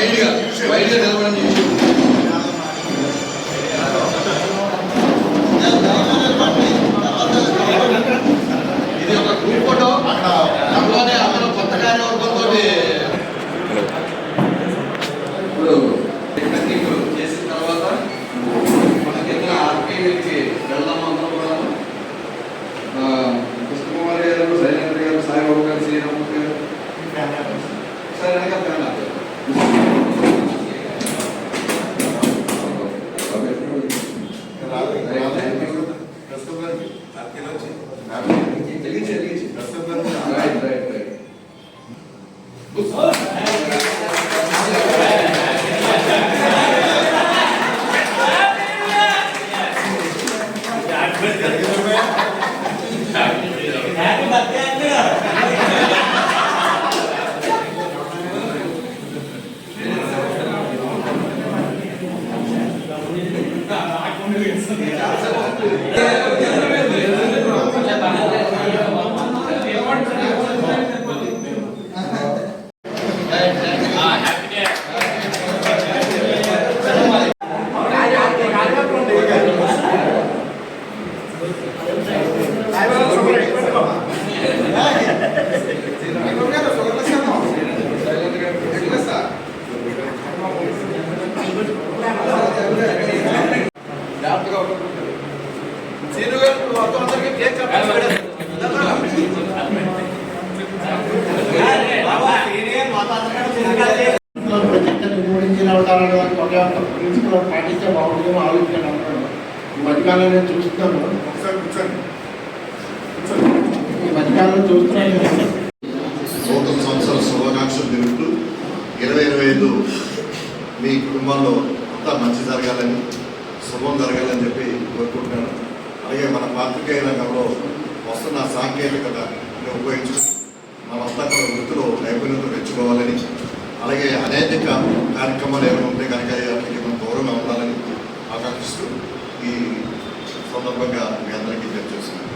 వైడ్గా వైడ్గా నిలబడండి ఇది ఒక గ్రూప్ ఫోటో అందులోనే అందరూ కొత్త కార్యవర్గంతో ఇప్పుడు టెక్నిక్ చేసిన తర్వాత మన కింద ఆర్కేకి వెళ్దాం అందరం కూడా ఆ, కృష్ణకుమార్ గారు శైలేంద్ర గారు సాయిబాబు గారు శ్రీరామ్ గారు సరే వెనకాల ఫ్యాన్ వెలిగించి వెలిగించి రైట్ రైట్ రైట్ జాగ్రత్తగా ఉండండి. సీను గారు మొత్తం అందరికీ కేక్ కట్ ప్రత్యేక నిర్వహించిన అవతారాలు అని ఒకే ఒక ప్రిన్సిపల్ పాటిస్తే బాగుంటుందేమో ఆలోచన అనుకున్నాను ఈ మధ్యకాలంలో నేను చూస్తున్నాను ఈ మధ్యకాలంలో చూస్తున్నాను నూతన సంవత్సర శుభాకాంక్షలు తెలుపుతూ ఇరవై ఇరవై ఐదు మీ కుటుంబంలో అంతా మంచి జరగాలని శుభం జరగాలని చెప్పి కోరుకుంటున్నాను అలాగే మన పాత్రికేయ రంగంలో వస్తున్న సాంకేతికతను ఉపయోగించుకుని మనమంతా కూడా వృత్తిలో నైపుణ్యత పెంచుకోవాలని అలాగే అనేక కార్యక్రమాలు ఏమైనా ఉంటే కనుక వాటికి మనం గౌరవంగా ఉండాలని ఆకాంక్షిస్తూ ఈ సందర్భంగా మీ అందరికీ తెలియజేస్తున్నాను.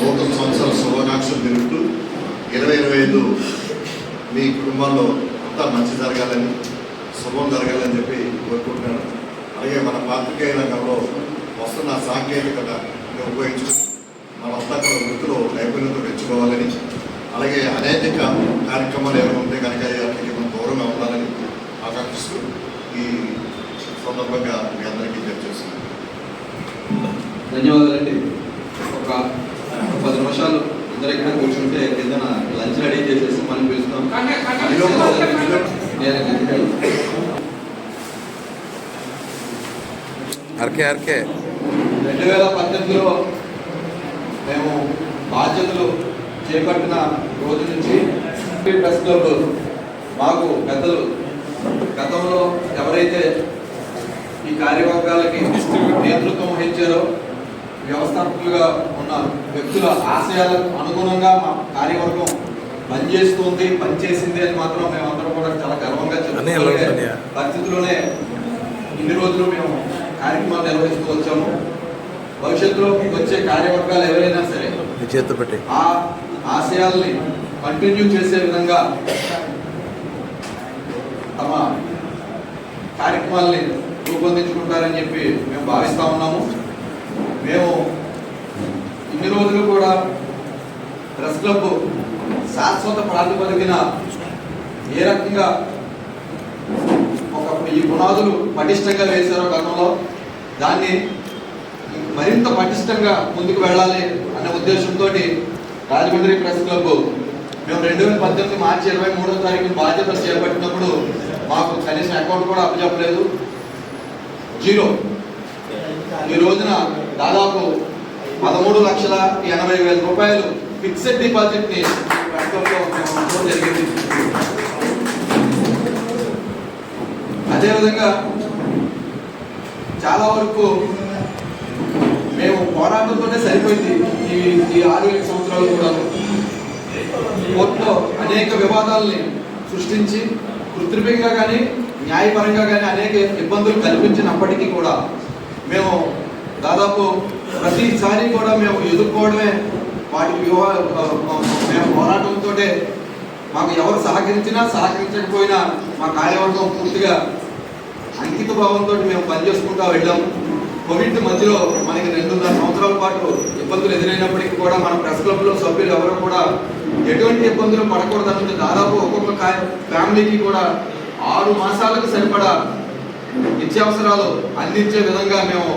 నూతన సంవత్సర శుభాకాంక్షలు తెలుపుతూ ఇరవై ఇరవై ఐదు మీ కుటుంబాల్లో అంతా మంచి జరగాలని శుభం జరగాలని చెప్పి కోరుకుంటున్నాను. అలాగే మన పాత్రికేయ రంగంలో వస్తున్న సాంకేతికత ఉపయోగించుకుని మన కూడా వృత్తిలో నైపుణ్యత పెంచుకోవాలని అలాగే అనేక కార్యక్రమాలు ఏమైనా ఉంటే కనుక వాటికి మనం దూరంగా ఉండాలని ఆకాంక్షిస్తూ ఈ సందర్భంగా మీ అందరికీ తెలియజేస్తున్నాను. ధన్యవాదాలండి ఒక పది నిమిషాలు అందరూ ఇక్కడ కూర్చుంటే కింద లంచ్ రెడీ చేసేసి మనం పిలుస్తాం. నేను అరకే అరకే. రెండు వేల పద్దెనిమిదిలో మేము బాధ్యతలు చేపట్టిన రోజు నుంచి ప్రెస్ క్లబ్ మాకు పెద్దలు గతంలో ఎవరైతే ఈ కార్యవర్గాలకి నేతృత్వం వహించారో వ్యవస్థాపకులుగా ఉన్న వ్యక్తుల ఆశయాలకు అనుగుణంగా మా కార్యవర్గం పనిచేస్తుంది పనిచేసింది అని మాత్రం మేమందరం కూడా చాలా గర్వంగా ఉంటున్నాయా? పరిస్థితిలోనే ఇన్ని రోజులు మేము కార్యక్రమాలు నిర్వహిస్తూ వచ్చాము భవిష్యత్తులో వచ్చే కార్యవర్గాలు ఎవరైనా సరే పెట్టి ఆ ఆశయాల్ని కంటిన్యూ చేసే విధంగా తమ కార్యక్రమాల్ని రూపొందించుకుంటారని చెప్పి మేము భావిస్తూ ఉన్నాము. మేము ఇన్ని రోజులు కూడా ప్రెస్ క్లబ్ శాశ్వత ప్రాతిపదికన ఏ రకంగా ఒక ఈ పునాదులు పటిష్టంగా వేశారో గతంలో దాన్ని మరింత పటిష్టంగా ముందుకు వెళ్ళాలి అనే ఉద్దేశంతో రాజమండ్రి ప్రెస్ క్లబ్ మేము రెండు వేల పద్దెనిమిది మార్చి ఇరవై మూడో తారీఖు బాధ్యతలు చేపట్టినప్పుడు మాకు కనీసం అకౌంట్ కూడా అప్పచెప్పలేదు. జీరో. ఈ రోజున దాదాపు పదమూడు లక్షల ఎనభై వేల రూపాయలు ఫిక్స్డ్ డిపాజిట్ని జరిగింది. అదేవిధంగా చాలా వరకు మేము పోరాటంతోనే సరిపోయింది ఈ ఈ ఆరు ఏడు సంవత్సరాలు కూడా కోర్టులో అనేక వివాదాలని సృష్టించి కృత్రిమంగా కానీ న్యాయపరంగా కానీ అనేక ఇబ్బందులు కల్పించినప్పటికీ కూడా మేము దాదాపు ప్రతిసారి కూడా మేము ఎదుర్కోవడమే వాటి వివా మేము పోరాటంతో మాకు ఎవరు సహకరించినా సహకరించకపోయినా మా కార్యవర్గం పూర్తిగా అంకిత భావంతో మేము పనిచేసుకుంటూ వెళ్ళాము. కోవిడ్ మధ్యలో మనకి రెండున్నర సంవత్సరాల పాటు ఇబ్బందులు ఎదురైనప్పటికీ కూడా మన ప్రెస్ క్లబ్లో సభ్యులు ఎవరు కూడా ఎటువంటి ఇబ్బందులు పడకూడదన్నది దాదాపు ఒక్కొక్క ఫ్యామిలీకి కూడా ఆరు మాసాలకు సరిపడా నిత్యావసరాలు అందించే విధంగా మేము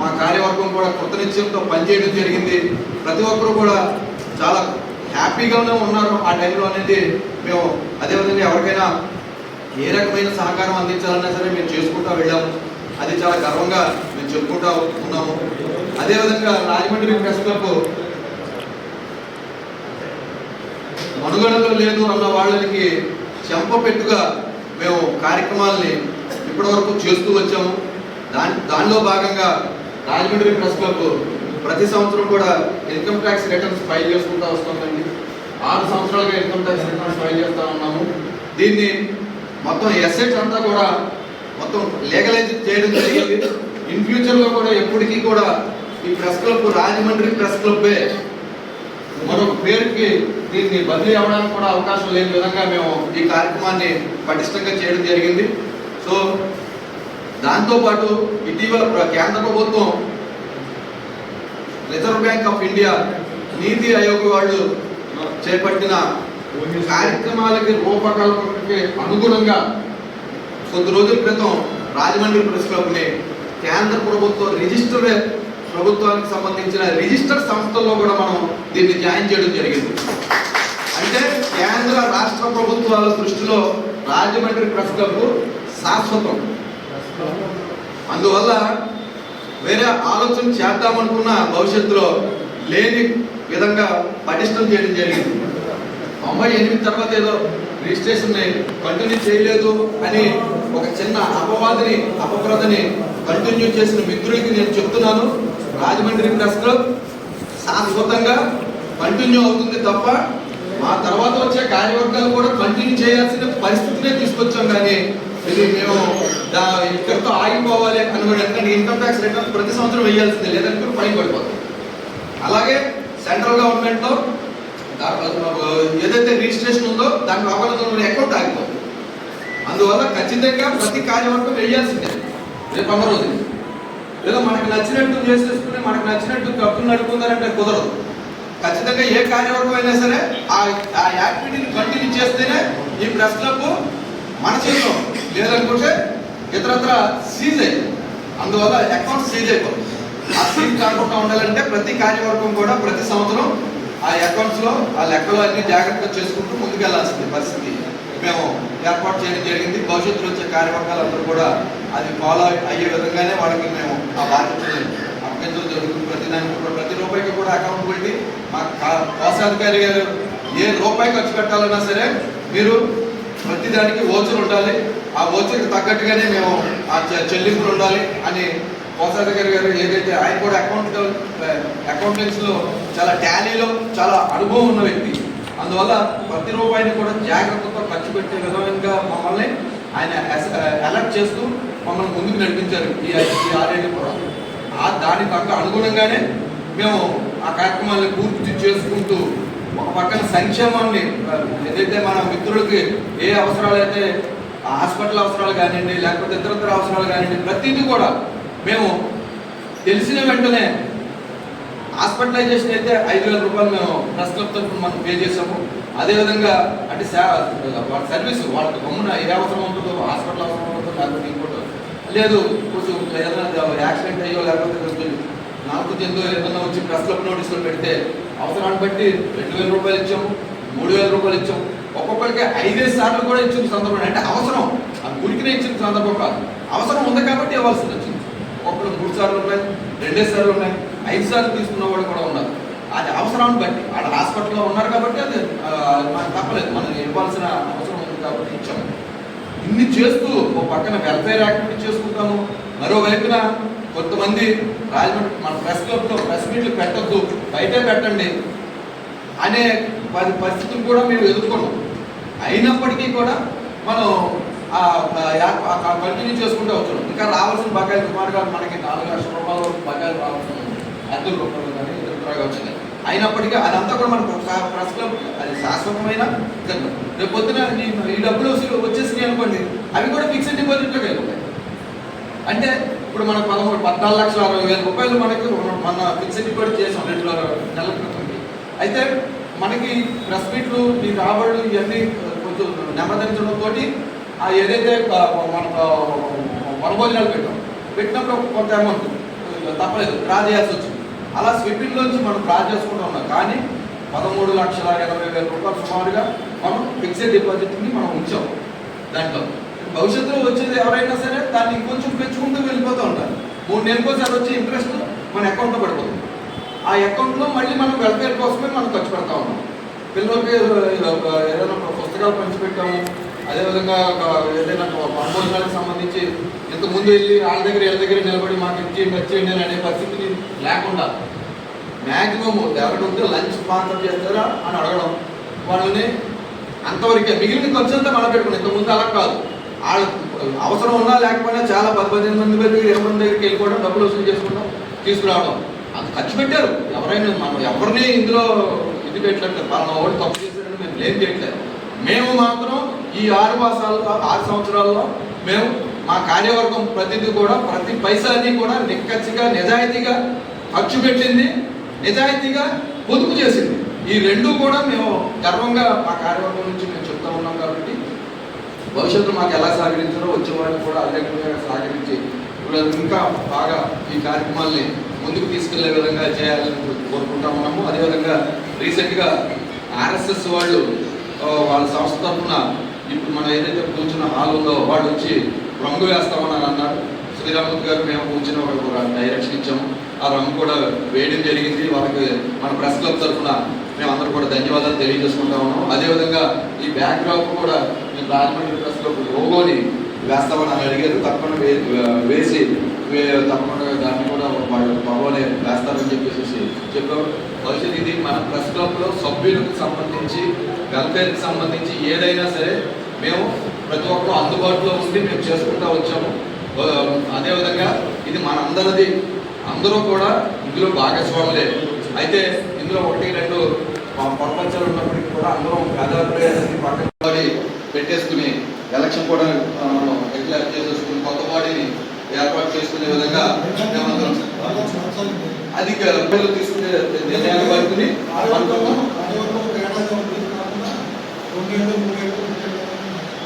మా కార్యవర్గం కూడా కొత్త నిశ్చయంతో పనిచేయడం జరిగింది. ప్రతి ఒక్కరు కూడా చాలా హ్యాపీగానే ఉన్నారు ఆ టైంలో అనేది మేము అదేవిధంగా ఎవరికైనా ఏ రకమైన సహకారం అందించాలన్నా సరే మేము చేసుకుంటూ వెళ్ళాము. అది చాలా గర్వంగా చెప్పుకుంటూ ఉన్నాము అదేవిధంగా రాజమండ్రి ప్రెస్ క్లబ్ మనుగడలో లేదు అన్న వాళ్ళకి చెంపపెట్టుగా మేము కార్యక్రమాల్ని ఇప్పటివరకు చేస్తూ వచ్చాము. దాని దానిలో భాగంగా రాజమండ్రి ప్రెస్ క్లబ్ ప్రతి సంవత్సరం కూడా ఇన్కమ్ ట్యాక్స్ రిటర్న్స్ ఫైల్ చేసుకుంటూ వస్తుందండి. ఆరు సంవత్సరాలుగా ఇన్కమ్ ట్యాక్స్ రిటర్న్స్ ఫైల్ చేస్తూ ఉన్నాము. దీన్ని మొత్తం ఎసెట్స్ అంతా కూడా మొత్తం లీగలైజ్ చేయడం జరిగింది. ఇన్ ఫ్యూచర్లో కూడా ఎప్పటికీ కూడా ఈ ప్రెస్ క్లబ్ రాజమండ్రి ప్రెస్ క్లబ్బే. మరొక పేరుకి దీన్ని బదిలీ అవ్వడానికి కూడా అవకాశం లేని విధంగా మేము ఈ కార్యక్రమాన్ని పటిష్టంగా చేయడం జరిగింది. సో దాంతోపాటు ఇటీవల కేంద్ర ప్రభుత్వం రిజర్వ్ బ్యాంక్ ఆఫ్ ఇండియా నీతి ఆయోగ్ వాళ్ళు చేపట్టిన కార్యక్రమాలకి రూపకల్పనకి అనుగుణంగా కొద్ది రోజుల క్రితం రాజమండ్రి ప్రెస్ క్లబ్ని కేంద్ర ప్రభుత్వ రిజిస్టర్ ప్రభుత్వానికి సంబంధించిన రిజిస్టర్ సంస్థల్లో కూడా మనం దీన్ని జాయిన్ చేయడం జరిగింది. అంటే కేంద్ర రాష్ట్ర ప్రభుత్వాల దృష్టిలో రాజమండ్రి ప్రెస్ క్లబ్ శాశ్వతం. అందువల్ల వేరే ఆలోచన చేద్దామనుకున్న భవిష్యత్తులో లేని విధంగా పటిష్టం చేయడం జరిగింది. తొంభై ఎనిమిది తర్వాత ఏదో రిజిస్ట్రేషన్ కంటిన్యూ చేయలేదు అని ఒక చిన్న అపవాదిని అపప్రదని కంటిన్యూ చేసిన మిత్రులకి నేను చెప్తున్నాను. రాజమండ్రి ప్రెస్ క్లబ్ శాశ్వతంగా కంటిన్యూ అవుతుంది తప్ప మా తర్వాత వచ్చే కార్యవర్గాలు కూడా కంటిన్యూ చేయాల్సిన పరిస్థితినే తీసుకొచ్చాం కానీ ఇది మేము దా- ఇక్కడితో ఆగిపోవాలి అనుకోండి ఎందుకంటే ఇన్కమ్ ట్యాక్స్ రిటర్న్ ప్రతి సంవత్సరం వేయాల్సిందే లేదంటే ఫైన్ పడిపోతుంది అలాగే సెంట్రల్ గవర్నమెంట్లో ఏదైతే రిజిస్ట్రేషన్ ఉందో దాని అవగాహన అకౌంట్ ఆగిపోతుంది అందువల్ల ఖచ్చితంగా ప్రతి కార్యవర్గం వేయాల్సిందే. రేపు అన్న రోజు. ఏదో మనకు నచ్చినట్టు చేసేసుకుని మనకు నచ్చినట్టు డబ్బులు నడుపుకుందారంటే కుదరదు. ఖచ్చితంగా ఏ కార్యవర్గం అయినా సరే ఆ ఆ యాక్టివిటీని కంటిన్యూ చేస్తేనే ఈ ప్రెస్ క్లబ్ మన చేతిలో లేదనుకుంటే ఇతరత్ర సీజ్ అయిపోతుంది. అందువల్ల అకౌంట్ సీజ్ అయిపోతుంది. ఆ సీజ్ కాకుండా ఉండాలంటే ప్రతి కార్యవర్గం కూడా ప్రతి సంవత్సరం ఆ అకౌంట్స్లో ఆ లెక్కలు అన్ని జాగ్రత్తగా చేసుకుంటూ ముందుకెళ్ళాల్సింది పరిస్థితి. మేము ఏర్పాటు చేయడం జరిగింది. భవిష్యత్తులో వచ్చే కార్యవర్గాలందరూ కూడా అది ఫాలో అయ్యే విధంగానే వాళ్ళకి మేము ఆ బాధ్యతలు అప్పగించడం జరుగుతుంది. ప్రతి దానికి కూడా ప్రతి రూపాయికి కూడా అకౌంటబిలిటీ మా కోశాధికారి గారు ఏ రూపాయి ఖర్చు పెట్టాలన్నా సరే మీరు ప్రతి దానికి ఓచర్ ఉండాలి. ఆ ఓచర్కి తగ్గట్టుగానే మేము ఆ చె- చెల్లింపులు ఉండాలి అని కోశాధికారి గారు ఏదైతే ఆయన కూడా అకౌంట్ అకౌంటెన్సీలో uh, చాలా టాలీలో చాలా అనుభవం ఉన్న వ్యక్తి. అందువల్ల ప్రతి రూపాయిని కూడా జాగ్రత్తతో ఖర్చు పెట్టే విధంగా మమ్మల్ని ఆయన అలర్ట్ uh, చేస్తూ మమ్మల్ని ముందుకు నడిపించారు ఈ ఈ ఆరేళ్ళు కూడా ఆ దానికి తగ్గ అనుగుణంగానే మేము ఆ కార్యక్రమాన్ని పూర్తి చేసుకుంటూ ఒక పక్కన సంక్షేమాన్ని uh, ఏదైతే మన మిత్రులకి ఏ అవసరాలు అయితే హాస్పిటల్ అవసరాలు కానివ్వండి లేకపోతే ఇతరత్ర అవసరాలు కానివ్వండి ప్రతిదీ కూడా మేము తెలిసిన వెంటనే హాస్పిటలైజేషన్ అయితే ఐదు వేల రూపాయలు మేము ప్రెస్ క్లబ్ తరఫున మనం పే చేసాము అదేవిధంగా అంటే సా- వాళ్ళ సర్వీస్ వాళ్ళకి గమ్మున ఏ అవసరం ఉంటుందో హాస్పిటల్ అవసరం ఉంటుందో లేకపోతే ఇంకోటి. లేదు కొంచెం ఏదైనా యాక్సిడెంట్ అయ్యో లేకపోతే కొంచెం నాకు చెందో ఏదైనా వచ్చి ప్రెస్ క్లబ్ నోటీసులు పెడితే అవసరాన్ని బట్టి రెండు వేల రూపాయలు ఇచ్చాము మూడు వేల రూపాయలు ఇచ్చాము. ఒక్కొక్కరికి ఐదేసి సార్లు కూడా ఇచ్చిన సందర్భం. అంటే అవసరం. ఆ గురికినే ఇచ్చిన సందర్భం కాదు. అవసరం ఉంది కాబట్టి ఇవ్వాల్సింది. ఒకళ్ళు మూడు సార్లు ఉన్నాయి రెండే సార్లు ఉన్నాయి ఐదు సార్లు తీసుకున్న వాళ్ళు కూడా ఉన్నారు. అది అవసరాన్ని బట్టి ఆడ హాస్పిటల్లో ఉన్నారు కాబట్టి అది ఆ, తప్పలేదు. మనం ఇవ్వాల్సిన అవసరం ఉంది కాబట్టి ఇచ్చాము. ఇన్ని చేస్తూ ఒక పక్కన వెల్ఫేర్ యాక్టివిటీ చేసుకుంటాము. మరోవైపున కొంతమంది రాజమండ్రి మన ప్రెస్ క్లబ్లో ప్రెస్ మీట్లు పెట్టద్దు బయటే పెట్టండి అనే పరిస్థితులు కూడా మేము ఎదుర్కొన్నాం. అయినప్పటికీ కూడా మనం కంటిన్యూ చేసుకుంటూ వచ్చాం ఇంకా రావాల్సిన బకాయిలు సుమారుగా మనకి నాలుగు లక్షల రూపాయల వరకు బకాయిలు రావాల్సి అద్దెల రూపంలో కానీ ఇతర వచ్చింది. అయినప్పటికీ అదంతా కూడా మన ప్ర- ప్రెస్ క్లబ్ అది శాశ్వతమైన రేపు పొద్దున ఈ- డబ్బులు వచ్చేసినాయి అనుకోండి అవి కూడా ఫిక్స్డ్ డిపాజిట్లోకి వెళ్ళిపోతాయి అంటే ఇప్పుడు మనకు పదమూడు పద్నాలుగు లక్షల అరవై వేల రూపాయలు మనకి మన ఫిక్స్డ్ డిపాజిట్ చేసాం రెండు నెలల క్రితం అయితే మనకి ప్రెస్ మీట్లు ఈ రాబడులు ఇవన్నీ కొంచెం నెమ్మదించడంతో ఏదైతే మన వనభోజనాలు పెట్టాం పెట్టినప్పుడు కొంత అమౌంట్ తప్పలేదు డ్రా చేయాల్సి వచ్చింది. అలా స్విప్పింగ్లోంచి మనం డ్రా చేసుకుంటూ ఉన్నాం. కానీ పదమూడు లక్షల ఎనభై వేల రూపాయలు సుమారుగా మనం ఫిక్స్డ్ డిపాజిట్ని మనం ఉంచాం దాంట్లో. భవిష్యత్తులో వచ్చేది ఎవరైనా సరే దాన్ని ఇంకొంచెం పెంచుకుంటూ వెళ్ళిపోతూ ఉంటారు. మూడు నెలలకోసారి వచ్చే ఇంట్రెస్ట్ మన అకౌంట్లో పడిపోతుంది. ఆ అకౌంట్లో మళ్ళీ మనం వెల్ఫేర్ కోసమే మనం ఖర్చు పెడతా ఉన్నాం. పిల్లలకి ఏదైనా ఒక పుస్తకాలు పంచిపెట్టాము అదేవిధంగా ఒక ఏదైనా భోజనాలకు సంబంధించి ఇంత ముందు వెళ్ళి వాళ్ళ దగ్గర వీళ్ళ దగ్గర నిలబడి మాకు ఇచ్చేయండి వచ్చేయండి అని అనే పరిస్థితిని లేకుండా మ్యాక్సిమం ఎవరికి ఉంటే లంచ్ స్పాన్సర్ చేస్తారా అని అడగడం వాళ్ళని అంతవరకే. మిగిలిన ఖర్చు అంతా మనం పెట్టుకున్నాం ఇంతకుముందు అలా కాదు. వాళ్ళ అవసరం ఉన్నా లేకపోయినా చాలా పది పదిహేను మంది దగ్గర ఇరవై మంది దగ్గరికి వెళ్ళిపోవడం డబ్బులు వసూలు చేసుకుంటాం తీసుకురావడం. అంత ఖర్చు పెట్టారు. ఎవరైనా మనం ఎవరిని ఇందులో ఇది పెట్టలేదు పలానా ఓడి తప్పు చేశారని మేము బ్లేమ్ చేయట్లేదు. మేము మాత్రం ఈ ఆరు మాసాల్లో ఆరు సంవత్సరాల్లో మేము మా కార్యవర్గం ప్రతిదీ కూడా ప్రతి పైసాని కూడా నిక్కచ్చిగా నిజాయితీగా ఖర్చు పెట్టింది నిజాయితీగా పొదుపు చేసింది. ఈ రెండు కూడా మేము గర్వంగా మా కార్యవర్గం నుంచి మేము చెప్తా ఉన్నాం కాబట్టి భవిష్యత్తు మాకు ఎలా సహకరించారో వచ్చే వాళ్ళకి కూడా అదే విధంగా సహకరించి ఇప్పుడు ఇంకా బాగా ఈ కార్యక్రమాల్ని ముందుకు తీసుకెళ్ళే విధంగా చేయాలని కోరుకుంటా ఉన్నాము అదేవిధంగా రీసెంట్గా ఆర్ఎస్ఎస్ వాళ్ళు వాళ్ళ సంస్థ తరఫున ఇప్పుడు మన ఏదైతే కూర్చున్న హాల్ ఉందో వాళ్ళు వచ్చి రంగు వేస్తామని అన్నారు శ్రీరామూర్తి గారు మేము కూర్చుని ఒక డైరెక్షన్ ఇచ్చాము. ఆ రంగు కూడా వేయడం జరిగింది. వాళ్ళకి మన ప్రెస్ క్లబ్ తరఫున మేము అందరూ కూడా ధన్యవాదాలు తెలియజేసుకుంటా ఉన్నాం అదేవిధంగా ఈ బ్యాక్ డ్రాప్ కూడా మేము రాజమండ్రి ప్రెస్ క్లబ్ లోగోని వేస్తామని అని అడిగారు. తప్పకుండా వే- వేసి తప్పకుండా దాన్ని కూడా వాళ్ళు త్వరలోనే వేస్తారని చెప్పేసి చెప్పారు. భవిష్యత్ ఇది మన ప్రెస్ క్లబ్లో సభ్యులకు సంబంధించి వెల్ఫేర్కి సంబంధించి ఏదైనా సరే మేము ప్రతి ఒక్కరు అందుబాటులో ఉండి మేము చేసుకుంటూ వచ్చాము. అదేవిధంగా ఇది మన అందరిది అందరూ కూడా ఇందులో భాగస్వాములే. అయితే ఇందులో ఒకటి రెండు ప్రపంచాలు ఉన్నప్పటికీ కూడా అందరం పేదవాళ్ళని పక్కన పెట్టేసుకుని ఎలక్షన్ కూడా మనం డిక్లేర్ చేసేసుకుని కొత్త బాడీని ఏర్పాటు చేసుకునే విధంగా అది తీసుకునే నిర్ణయాలు పడుకుని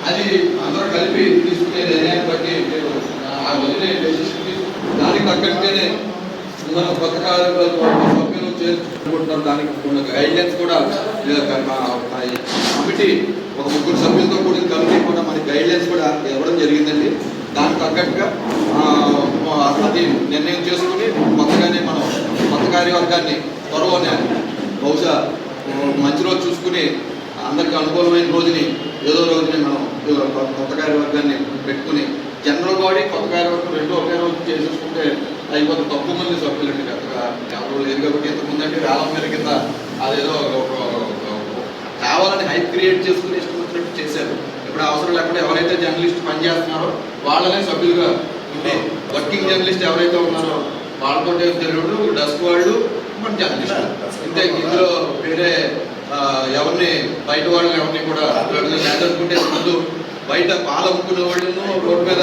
అది అందరూ కలిపి తీసుకునే నిర్ణయాన్ని బట్టి మీరు ఆ వదిలే దానికి తగ్గట్టుగానే మన కొత్త కార్యక్రమాలు సభ్యులు చేసుకుంటున్నారు దానికి గైడ్లైన్స్ కూడా కమిటీ ఒక ముగ్గురు సభ్యులతో కూడిన కమిటీ కూడా మనకి గైడ్లైన్స్ కూడా ఇవ్వడం జరిగిందండి. దానికి తగ్గట్టుగా అది నిర్ణయం చేసుకుని కొత్తగానే మనం కొత్త కార్యవర్గాన్ని త్వరలోనే బహుశా మంచి రోజు చూసుకుని అందరికి అనుకూలమైన రోజుని ఏదో రోజుని మనం కొత్త కార్యవర్గాన్ని పెట్టుకుని జనరల్ బాడీ కొత్త కార్యవర్గం రెండు ఒకే రోజు చేసేసుకుంటే అయిపోతే తక్కువ మంది సభ్యులండి ఎవరు లేదు కాబట్టి ఇంతకుముందు అంటే వేల కింద అదేదో ఒక- కావాలని హైప్ క్రియేట్ చేసుకుని ఇష్టం వచ్చినట్టు చేశారు. ఇప్పుడు అవసరం లేకుండా ఎవరైతే జర్నలిస్ట్ పనిచేస్తున్నారో వాళ్ళనే సభ్యులుగా ఉండి వర్కింగ్ జర్నలిస్ట్ ఎవరైతే ఉన్నారో వాళ్ళతో తెలియదు డస్క్ వాళ్ళు మన జర్నలిస్ట్ ఇంతే ఇందులో వేరే ఎవరిని బయట వాళ్ళని ఎవరిని కూడా లేదనుకుంటే ముందు బయట పాలు అమ్ముకునే వాళ్ళను రోడ్డు మీద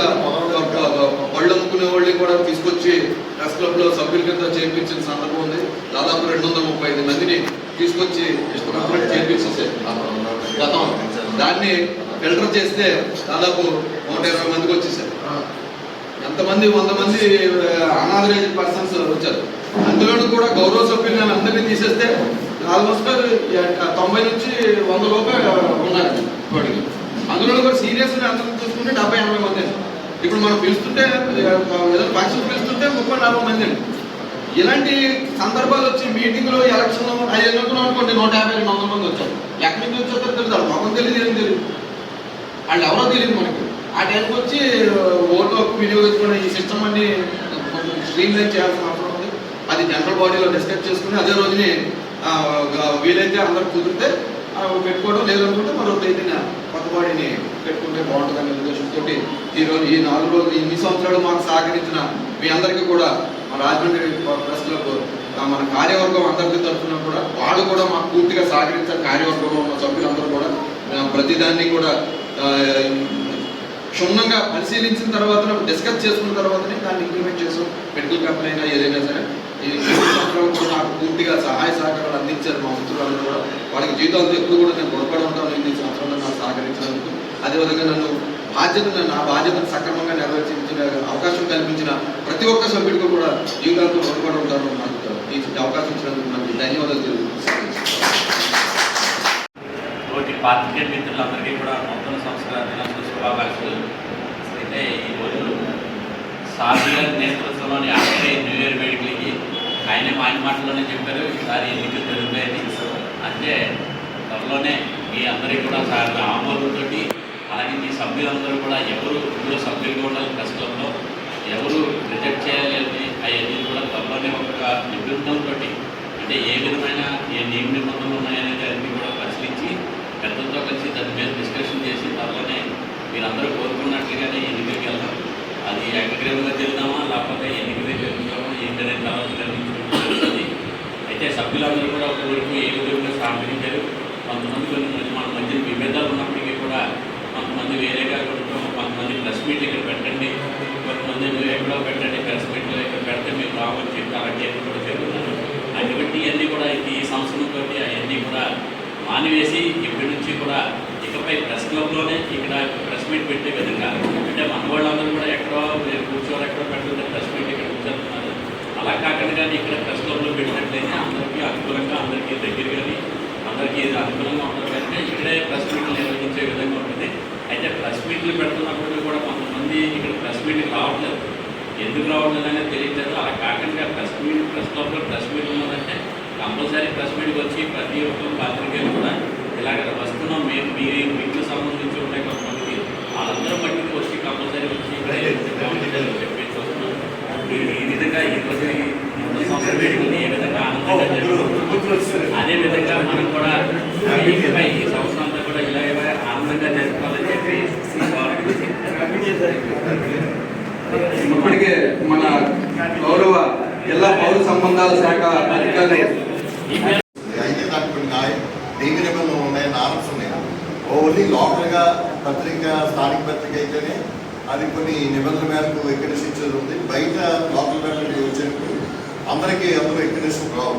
పళ్ళు అమ్ముకునే వాళ్ళని కూడా తీసుకొచ్చి ప్రెస్ క్లబ్లో సభ్యుల కింద చేర్పించిన సందర్భం ఉంది. దాదాపు రెండు వందల ముప్పై ఐదు మందిని తీసుకొచ్చి ఇష్టమైనట్టు గతం. దాన్ని ఫిల్టర్ చేస్తే దాదాపు నూట ఇరవై మందికి వచ్చేసారు. ఎంతమంది వంద మంది అనాథరైజ్ పర్సన్స్ వచ్చారు. అందులోనూ కూడా గౌరవ సభ్యులను అందరినీ తీసేస్తే ఆల్మోస్ట్ తొంభై నుంచి వంద లోపే ఉన్నారు ఇప్పటికి అందులో కూడా సీరియస్ అందరూ చూసుకుంటే డెబ్బై ఎనభై మంది అండి. ఇప్పుడు మనం పిలుస్తుంటే ఏదైనా ఫంక్షన్ పిలుస్తుంటే ముప్పై నలభై మంది అండి. ఇలాంటి సందర్భాలు వచ్చి మీటింగ్లో ఎలక్షన్ అది ఎన్నుకున్నాం అనుకోండి నూట యాభై రెండు వందల మంది వచ్చారు. ఎక్కడి నుంచి వచ్చారో తెలియదు వాళ్ళ మొహం తెలియదు ఏం తెలియదు వాళ్ళు ఎవరో తెలియదు మనకి. ఆ టైంకి వచ్చి ఓటు హక్కు వినియోగించుకునే ఈ సిస్టమ్ అన్ని స్ట్రీమ్ లైన్ చేయాల్సిన అవసరం ఉంది. అది జనరల్ బాడీలో డిస్కస్ చేసుకుని అదే రోజుని వీలైతే అందరు కుదిరితే పెట్టుకోవడం లేదనుకుంటే మరో తేదీన కొత్త బాడీని పెట్టుకుంటే బాగుంటుందనే ఉద్దేశంతో ఈ రోజు ఈ నాలుగు రోజులు ఇన్ని సంవత్సరాలు మాకు సహకరించిన మీ అందరికీ కూడా మా రాజమండ్రి ప్రెస్ క్లబ్ మన కార్యవర్గం అందరికీ తరఫున కూడా వాళ్ళు కూడా మాకు పూర్తిగా సహకరించారు కార్యవర్గంలో ఉన్న సభ్యులందరూ కూడా ప్రతిదాన్ని కూడా క్షుణ్ణంగా పరిశీలించిన తర్వాత డిస్కస్ చేసుకున్న తర్వాతనే దాన్ని ఇంప్లిమెంట్ చేసాం మెడికల్ కంపెనీ అయినా ఏదైనా సరే ఈ కూడా నాకు పూర్తిగా సహాయ సహకారాలు అందించారు మా మిత్రులు కూడా. వాళ్ళకి జీవితాలతో ఎక్కువ కూడా నేను రుణపడి ఉంటాను ఇన్ని సంవత్సరాలు నాకు సహకరించినందుకు. అదేవిధంగా నన్ను బాధ్యతను నా బాధ్యతను సక్రమంగా నెరవేర్చించిన అవకాశం కల్పించిన ప్రతి ఒక్క సభ్యుడికి కూడా జీవితాలతో రుణపడి ఉంటాను నాకు ఈ అవకాశం ఇచ్చినందుకు నాకు ధన్యవాదాలు తెలుపుతున్నాను పాత్రికేయ మిత్రులందరికీ కూడా నూతన సంవత్సర దినోత్సవ శుభాకాంక్షలు అయితే ఈరోజు సార్ నేతృత్వంలోని అక్కడే న్యూ ఇయర్ వేడుకలకి ఆయనే మా మాటలోనే చెప్పారు ఈసారి ఎన్నికలు జరుగుతాయని. అంటే త్వరలోనే మీ అందరికీ కూడా సార్ ఆమోదంతో అలాగే మీ సభ్యులందరూ కూడా ఎవరు ఇందులో సభ్యులుగా ఉండాలి కష్టంలో ఎవరు రిజెక్ట్ చేయాలి అని అవన్నీ కూడా త్వరలోనే ఒక నిబంధనలతో అంటే ఏ విధమైన ఏ నియమ నిబంధనలు ఉన్నాయనేది అన్ని కూడా పరిశీలించి పెద్దలతో కలిసి దాని మీద డిస్కషన్ చేసి త్వరలోనే మీరందరూ కోరుకున్నట్లుగానే ఎన్నికలకి వెళ్దాం. అది ఏకగ్రీవంగా తిరుగుదామా? లేకపోతే ఎన్నికలు తిరుగుతామా ఏంటనే తర్వాత నిర్ణయించుకుంటుంది అయితే సభ్యులందరూ కూడా ఒకరికి ఏ విధంగా సహకరించారు. కొంతమంది కొన్ని మన మధ్య విభేదాలు ఉన్నప్పటికీ కూడా కొంతమంది వేరేగా కొడుతాం కొంతమంది ప్రెస్ మీట్లు ఇక్కడ పెట్టండి. కొంతమంది మీరు ఎక్కడో పెట్టండి. ప్రెస్ మీట్లు ఇక్కడ పెడితే మీరు రావని చెప్పి అలాంటి కూడా అవి బట్టి ఇవన్నీ కూడా ఈ సంవత్సరంతో అవన్నీ కూడా మానివేసి ఇప్పటి నుంచి కూడా ఇకపై ప్రెస్ క్లబ్లోనే ఇక్కడ మీట్ పెట్టే విధంగా. అంటే మన వాళ్ళందరూ కూడా ఎక్కడో మీరు కూర్చోవాలి ఎక్కడో పెట్టలేదు ప్రెస్ మీట్ ఇక్కడ కూర్చోతున్నారు అలా కాకుండా కానీ ఇక్కడ ప్రెస్ క్లబ్లో పెట్టినట్లయితే అందరికీ అనుకూలంగా అందరికీ దగ్గర కానీ అందరికీ ఇది అనుకూలంగా ఉంటుంది అంటే ఇక్కడే ప్రెస్ మీట్లు నిర్వహించే విధంగా ఉంటుంది. అయితే ప్రెస్ మీట్లు పెడుతున్నప్పుడు కూడా కొంతమంది ఇక్కడ ప్రెస్ మీట్కి రావట్లేదు. ఎందుకు రావట్లేదు అనేది తెలియట్లేదు. అలా కాకుండా ప్రెస్ మీట్ ప్రెస్ క్లబ్లో ప్రెస్ మీట్ ఉన్నదంటే కంపల్సరీ ప్రెస్ మీట్కి వచ్చి ప్రతి ఒక్కరు పాత్రికేయులు కూడా ఇలాగ వస్తున్నాం. మేము మీ మీకు సంబంధించి వాళ్ళందరూ మట్టికి వచ్చి కంపల్సరీ వచ్చి ఈ- విధంగా ఈ రోజు ఏ విధంగా అదే విధంగా మనం కూడా ఈ సంవత్సరం అంతా కూడా ఇలాగే ఆనందంగా జరుపుకోవాలని చెప్పి ఇప్పటికే మన గౌరవ జిల్లా పౌర సంబంధాల శాఖ అధికారి అయితే దానికి కొన్ని న్యాయ నియమ నిబంధనలు ఉన్నాయి నార్మ్స్ ఉన్నాయి ఓన్లీ లోకల్గా పత్రిక స్థానిక పత్రిక అయితేనే అది కొన్ని నిబంధనల మేరకు ఎక్కడేషన్ ఉంది. బయట లోకల్ పేపర్కి వచ్చేటప్పుడు అందరికీ అందరూ ఎక్కడెన్స్ రావు.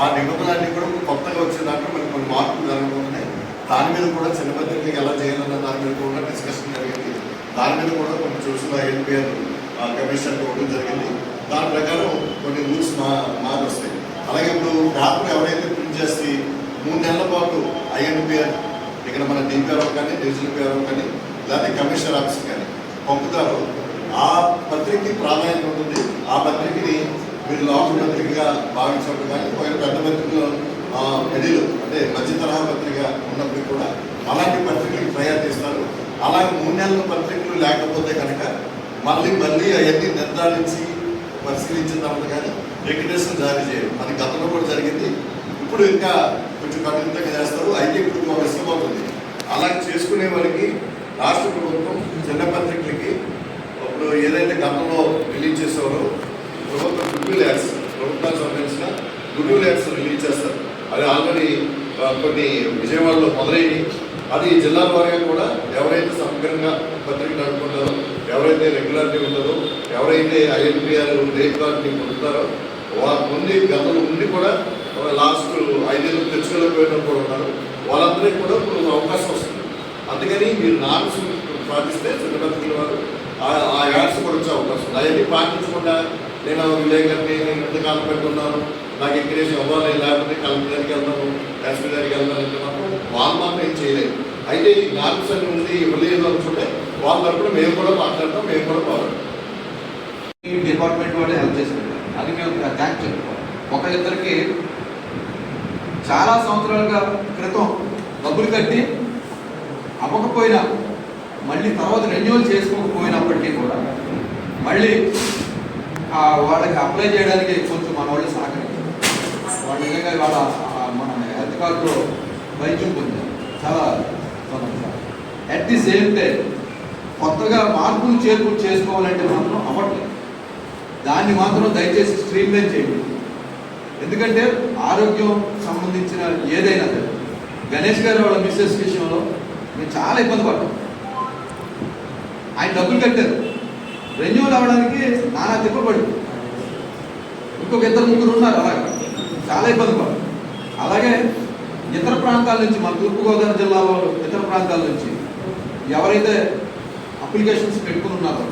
ఆ నిబంధనలన్నీ కూడా కొత్తగా వచ్చిన దాంట్లో మనకి కొన్ని మార్పులు జరగబోతున్నాయి. దాని మీద కూడా చిన్న పత్రికకి ఎలా చేయాలన్న దాని మీద కూడా డిస్కషన్ జరిగింది. దాని మీద కూడా కొన్ని చూసిన ఎన్పిఆర్ కమిషన్ ఇవ్వడం జరిగింది. దాని ప్రకారం కొన్ని రూల్స్ మా మాకు వస్తాయి అలాగే ఇప్పుడు పేపర్ ఎవరైతే ప్రింట్ చేసి మూడు నెలల పాటు ఐఎన్పిఆర్ ఇక్కడ మన డిపిఆర్ఓ కానీ డిజిటల్ పిఆర్ఓ కానీ లేకపోతే కమిషనర్ ఆఫీస్ కానీ పంపుతారు. ఆ పత్రికకి ప్రాధాన్యత ఉంటుంది. ఆ పత్రికని మీరు లోకల్ పత్రికగా భావించినప్పుడు కానీ ఒకవేళ పెద్ద పత్రికలో మిడిల్ అంటే మధ్య తరహా పత్రిక ఉన్నప్పుడు కూడా అలాంటి పత్రికలు ప్రయారిటీ ఇస్తారు అలాగే మూడు నెలల పత్రికలు లేకపోతే కనుక మళ్ళీ మళ్ళీ అవన్నీ నిర్ధారించి పరిశీలించిన తర్వాత కానీ రెగ్యులేషన్ జారీ చేయరు అది గతంలో కూడా జరిగింది. ఇప్పుడు ఇంకా కొంచెం కఠినంగా చేస్తారు. అయితే ఇప్పుడు ఒక ఇష్టమవుతుంది అలా చేసుకునే వారికి రాష్ట్ర ప్రభుత్వం చిన్న పత్రికలకి ఇప్పుడు ఏదైతే గతంలో రిలీజ్ చేసేవారో ప్రభుత్వం గుడ్డు యాడ్స్ ప్రభుత్వానికి సంబంధించిన గుడ్డు యాడ్స్ రిలీజ్ చేస్తారు. అది ఆల్రెడీ కొన్ని విజయవాడలో మొదలైనవి అది జిల్లా వారీగా కూడా ఎవరైతే సమగ్రంగా పత్రికలు అనుకుంటారో ఎవరైతే రెగ్యులారిటీ ఉండదో ఎవరైతే ఐఎన్పిఆర్ రేట్ కార్డుని పొందుతారో వాళ్ళ ముందు గతంలో ఉండి కూడా లాస్ట్ ఐదేళ్ళు తెచ్చుకోలేకపోయిన కూడా ఉన్నారు. వాళ్ళందరికీ కూడా ఇప్పుడు అవకాశం వస్తుంది. అందుకని మీరు నాన్స్ పాటిస్తే చిన్న వారు ఆ- యాడ్స్ కూడా వచ్చే అవకాశం ఉంది. అవన్నీ పాటించకుండా నేను విలేకరిని నేను ఎంతకాలం పెట్టున్నాను నాకు ఎంకరేజ్ అవ్వాలి లేకపోతే కలెక్టర్ దగ్గరికి వెళ్తాను ఎస్పీ దగ్గరికి వెళ్తాను అంటే మాత్రం వాళ్ళు మాత్రం ఏం చేయలేదు. అయితే ఈ నాన్స్ అని ఉంది ఇవ్వలేదు అనుకుంటే వాళ్ళ తరపున మేము కూడా మాట్లాడతాం మేము కూడా పోవాలి ఈ డిపార్ట్మెంట్ వాళ్ళు హెల్ప్ చేశారు అది మేము థ్యాంక్ చెప్పుకోవాలి ఒకరిద్దరికి చాలా సంవత్సరాలుగా క్రితం డబ్బులు కట్టి అవ్వకపోయినా మళ్ళీ తర్వాత రెన్యువల్ చేసుకోకపోయినప్పటికీ కూడా మళ్ళీ ఆ వాళ్ళకి అప్లై చేయడానికి కొంచెం మన వాళ్ళు సహకరించారు. వాళ్ళు నిజంగా వాళ్ళ మన హెల్త్ కార్డులో వైద్యం పొందారు. చాలా అట్ ది సేమ్ టైం కొత్తగా మార్పులు చేర్పులు చేసుకోవాలంటే మాత్రం అవ్వట్లేదు. దాన్ని మాత్రం దయచేసి స్ట్రీమ్లైన్ చేయండి. ఎందుకంటే ఆరోగ్యం సంబంధించిన ఏదైనా గణేష్ గారు వాళ్ళ మిస్సెస్ విషయంలో మేము చాలా ఇబ్బంది పడ్డాం ఆయన డబ్బులు కట్టారు. రెన్యూవల్ అవ్వడానికి నానా తిప్పబడి ఇంకొక ఇద్దరు ముగ్గురు ఉన్నారు అలాగే. చాలా ఇబ్బంది పడ్డాం అలాగే ఇతర ప్రాంతాల నుంచి మన తూర్పుగోదావరి జిల్లాలో ఇతర ప్రాంతాల నుంచి ఎవరైతే అప్లికేషన్స్ పెట్టుకుని ఉన్నారో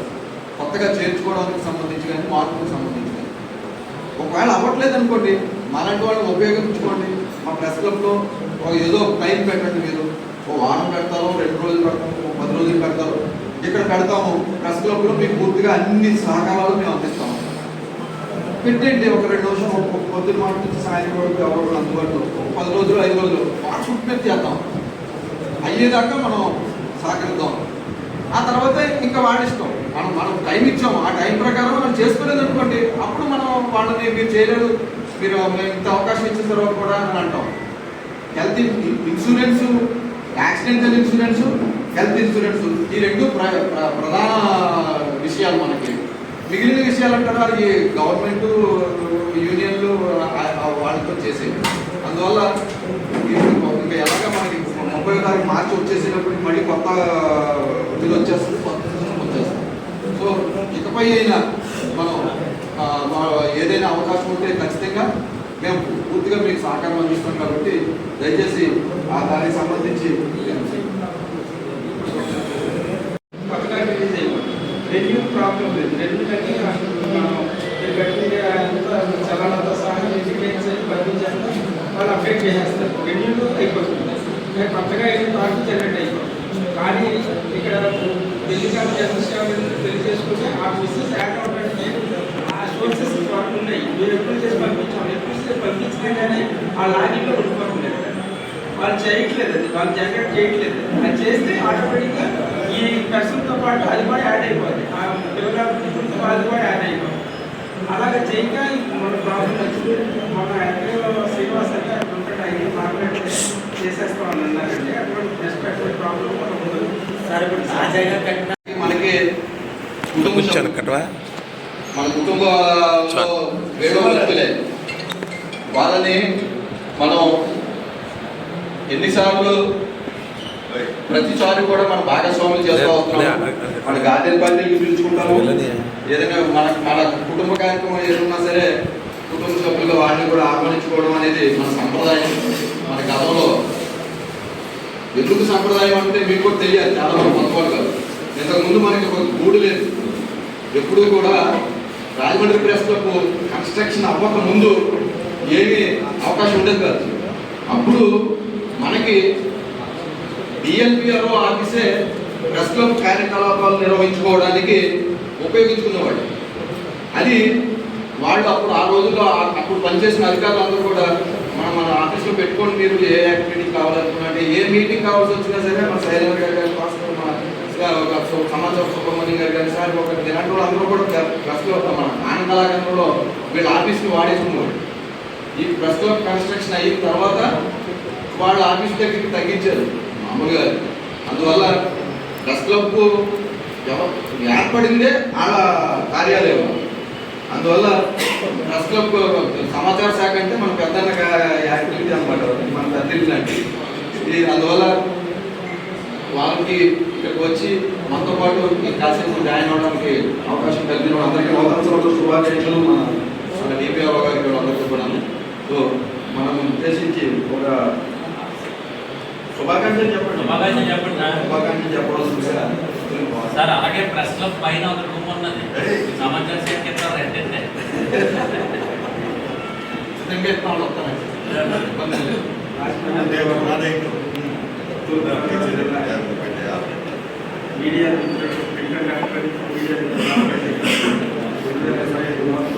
కొత్తగా చేర్చుకోవడానికి సంబంధించి కానీ మార్పులకు సంబంధించి కానీ. ఒకవేళ అవ్వట్లేదు అనుకోండి మనలాంటి వాళ్ళని ఉపయోగించుకోండి. మా ప్రెస్ క్లబ్లో ఏదో టైం పెట్టండి మీరు. ఓ వారం పెడతారో రెండు రోజులు పెడతారు పది రోజులు పెడతారు ఇక్కడ పెడతాము. ప్రెస్ క్లబ్లో మీకు పూర్తిగా అన్ని సహకారాలు మేము అందిస్తాము. పెట్టండి ఒక రెండు నిమిషం ఒక పొద్దున్న మాట నుంచి సాయంత్రం వరకు ఎవరు అందుబాటులో ఒక పది రోజులు ఐదు రోజులు వాట్సాప్ మీద చేద్దాం. అయ్యేదాకా మనం సహకరిద్దాం. ఆ తర్వాత ఇంకా వాడిస్తాం మనం మనం టైం ఇచ్చాము. ఆ టైం ప్రకారం మనం చేసుకోలేదు అనుకోండి అప్పుడు మనం వాళ్ళని మీరు చేయలేదు మీరు మేము ఇంత అవకాశం ఇచ్చిన తర్వాత కూడా అని అంటాం. Health insurance accidental insurance health insurance ఈ రెండు ప్ర- ప్ర- ప్రధాన విషయాలు మనకి. మిగిలిన విషయాలు అంటారా ఈ గవర్నమెంట్ యూనియన్లు వాళ్ళతో చేసేవి. అందువల్ల ఇంకా ఎలాగ మనకి ముప్పై తారీఖు మార్చి వచ్చేసేటప్పుడు మళ్ళీ కొత్త ఇది వచ్చేస్తుంది కొత్త వచ్చేస్తుంది. సో ఇకపై అయినా మనం ఏదైనా అవకాశం ఉంటే ఖచ్చితంగా మేము పూర్తిగా మీకు సహకారం అందిస్తాం కాబట్టి దయచేసి ఆ దానికి సంబంధించి కొత్తగా రిలీజ్ అయిపోయింది రెన్యూ ప్రాబ్లం లేదు. రెన్యూ కట్టి మనం మీరు కట్టిన అంతా చలానంతా సహా ఇంటిగ్రేట్స్ అయితే పంపించేస్తే వాళ్ళు అప్డేట్ చేసేస్తారు. రెన్యూ అయిపోతుంది. మేము కొత్తగా ఏం ప్రాబ్లం జనరేట్ అయిపోతుంది కానీ ఇక్కడ పెళ్ళి కాలం జనరల్ చేసుకుంటే ఆ బిజినెస్ యాడ్ అవ్వడానికి ఆ సోర్సెస్ వరకు ఉన్నాయి మీరు ఎప్పుడు చేసి పంపించాం ఎప్పుడు చేసి పంపించినా కానీ ఆ లాగిన్లో ఉండిపోతుంది వాళ్ళు చేయట్లేదు అది. వాళ్ళు జనరేట్ చేయట్లేదు. అది చేస్తే ఆటోమేటిక్గా ఈ పర్సన్తో పాటు అది కూడా యాడ్ అయిపోద్ది. ఆ డెవలప్మెంట్ అది కూడా యాడ్ అయిపోద్ది. అలాగే చేయక మన ప్రాబ్లం వచ్చింది. మన ఎక్కడో శ్రీనివాస్ అంటే ఉంటాడు. ఆయన మాట్లాడితే చేసేస్తామని అన్నారంటే అటువంటి నెక్స్ట్ అటువంటి ప్రాబ్లం కూడా ఉండదు. సార్ ఇప్పుడు తాజాగా కట్టిన మనకి కుటుంబ మన కుటుంబంలో వేడో వ్యక్తులే వాళ్ళని మనం ఎన్నిసార్లు ప్రతిసారి కూడా మన భాగస్వాములు చేస్తూ అవుతున్నాం మన గార్డెన్ పార్టీకి పిలుచుకుంటాము ఏదైనా మన మన కుటుంబ కార్యక్రమం ఏదన్నా సరే కుటుంబ సభ్యులుగా వాళ్ళని కూడా ఆహ్వానించుకోవడం అనేది మన సంప్రదాయం. మన గతంలో ఎందుకు సంప్రదాయం అంటే మీకు కూడా తెలియాలి చాలా మంది కొత్తవాళ్ళు కాదు. ఇంతకుముందు మనకి ఒక గూడు లేదు. ఎప్పుడూ కూడా రాజమండ్రి ప్రెస్ క్లబ్ కన్స్ట్రక్షన్ అవ్వక ముందు ఏమీ అవకాశం ఉండదు కాదు. అప్పుడు మనకి డిఎల్పిఆర్ఓ ఆఫీసే ప్రెస్ క్లబ్ కార్యకలాపాలు నిర్వహించుకోవడానికి ఉపయోగించుకునేవాడు అది వాళ్ళు అప్పుడు ఆ రోజుల్లో అప్పుడు పనిచేసిన అధికారులందరూ కూడా మనం మన ఆఫీస్లో పెట్టుకొని మీరు ఏ యాక్టివిటీ కావాలనుకున్నట్టు ఏ మీటింగ్ కావాల్సి వచ్చినా సరే మన శైలర్ గారు కానీ భాస్కర్ మన ఒక సమాచార సుబ్రహ్మణ్యం గారు కానీ సార్ ఒక ఇలాంటి వాళ్ళు అందరూ కూడా ప్రెస్ క్లబ్ మన ఆనందలాగంలో వీళ్ళ ఆఫీస్ని వాడేసుకున్నారు ఈ ప్రెస్ క్లబ్ కన్స్ట్రక్షన్ అయిన తర్వాత వాళ్ళ ఆఫీస్ దగ్గరికి తగ్గించారు మామూలుగా. అందువల్ల ప్రెస్ క్లబ్ ఏర్పడిందే వాళ్ళ కార్యాలయం. అందువల్ల ప్రెస్ క్లబ్ సమాచార శాఖ అంటే మన పెద్దన్న యాక్టివిటీ అనమాట మన పెద్ద లాంటి. ఇది అందువల్ల వాళ్ళకి ఇక్కడికి వచ్చి మనతో పాటు కాసేపు జాయిన్ అవడానికి అవకాశం కలిగిన అందరికీ శుభాకాంక్షలు మన డిపిఆర్ గారికి అందరికీ కూడా మనం ఉద్దేశించి ఒక శుభాకాంక్షలు చెప్పండి. శుభాకాంక్షలు చెప్పండి సార్. శుభాకాంక్షలు చెప్పవలసిందిగా సార్ అలాగే ప్రెస్ క్లబ్ పైన ఒక రూమ్ ఉన్నది. సమాచార ఇబ్బంది లేదు. మీడియా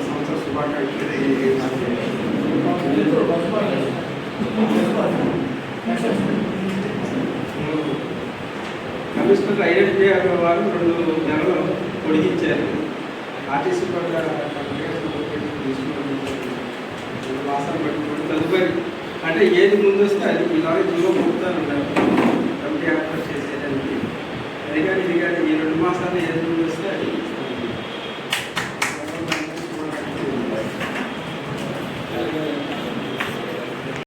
సంవత్సర శుభాకాంక్షలు కమిషనర్ ఐడెంటిటీ వారు రెండు నెలలు పొడిగించారు. ఆర్టీసీ పట్ల వాసన పట్టుకుంటూ తదుపరి అంటే ఏది ముందు వస్తే అది ఇలాగే జీవో పొందుతాను కమిటీ ఏర్పాటు చేసేదానికి. అది కానీ ఇది కానీ ఈ రెండు మాసాలు ఏది ముందు వస్తే అది